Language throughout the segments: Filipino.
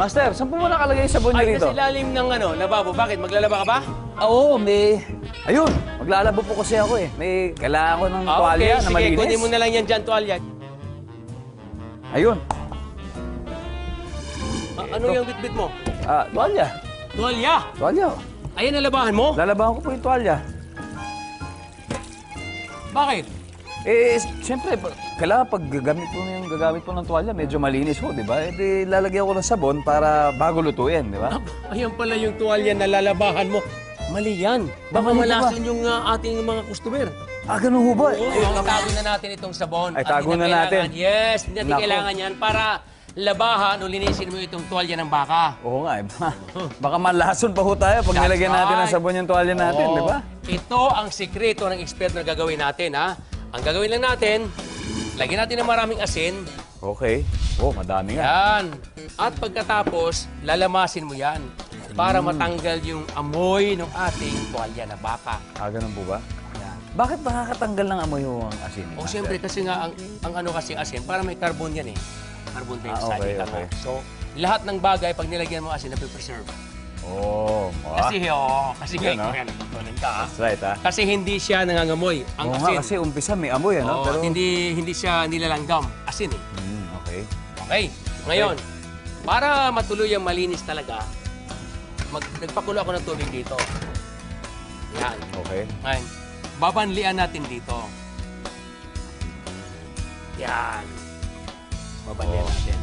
Master, saan po mo nakalagay yung sabon niyo Ay, rito? nasa ilalim ng ano, lababo. Bakit? Maglalaba ka ba? Ah, Oo, may... Ayun, maglalabo po kasi ako eh. May kailangan ko ng Ah, tuwalya na Sige, malinis. kunin mo na lang yan dyan, tuwalya. Ayun. Ah, ano yung bitbit mo? Ah, tuwalya. Tuwalya! Tuwalya. Ayan ang labahan mo? Lalabahan ko po yung tuwalya. Bakit? Eh, siyempre, kailangan pag gagamit po yung gagamit po ng tuwalya, medyo malinis ho, di ba? Eh, di, lalagyan ko ng sabon para bago lutuin, di ba? Ayan pala yung tuwalya na lalabahan mo. Mali yan. Baka Mali ba? yung ah, ating mga customer. Ah, ganun ho ba? Oo, Eh, itago na natin itong sabon. Ay, At tago hindi na kailangan- natin. Yes, hindi natin Nako. kailangan yan para labahan o linisin mo itong tuwalya ng baka. Oo nga, eh. Baka malason pa ho tayo pag That's nilagyan natin ng right. sabon yung tuwalya natin, Oo. di ba? Ito ang sikreto ng expert na gagawin natin, ha? Ang gagawin lang natin, lagyan natin ng maraming asin. Okay. Oh, madami nga. Yan. At pagkatapos, lalamasin mo yan para Hmm. matanggal yung amoy ng ating tuwalya na baka. Ah, ganun po ba? Bakit nakakatanggal ng amoy ang asin? O siyempre kasi nga ang, ang ano kasi asin, para may carbon yan eh. Carbon dioxide. Ah, okay, okay. So, lahat ng bagay pag nilagyan mo asin, napipreserve. Oh, ah. Kasi, oh, kasi Yan, ah. yan, tutunan ka, ah. That's right, ah. Kasi hindi siya nangangamoy. Ang Oo asin. nga, kasi umpisa may amoy, ano? Oo, Pero... at hindi, hindi siya nilalanggam. Asin eh. Hmm, okay. Okay. Ngayon, para matuloy ang malinis talaga, mag, nagpakulo ako ng tubig dito. Yan. Okay. Ngayon, babanlian natin dito. Yan. Babanlian Oh. natin.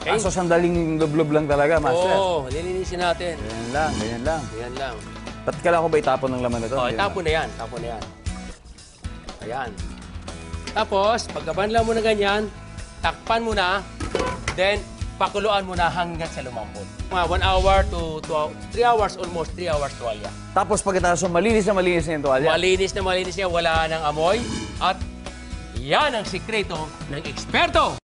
Okay? Ah, so sandaling lublob lang talaga, Master? Oo, lilinisin natin. Ganyan lang, ganyan lang. Yan lang. Ba't kailangan ko ba itapon ng laman nito? Oh, Hindi tapon na yan. Tapon na yan. Ayan. Tapos, pagkabanla mo na ganyan, takpan mo na, then pakuluan mo na hanggang sa lumambot. Mga 1 hour to 3 hours, almost 3 hours tuwalya. Tapos pagkatapos malinis na malinis na yung tuwalya. Malinis na malinis niya, wala nang amoy. At yan ang sikreto ng eksperto.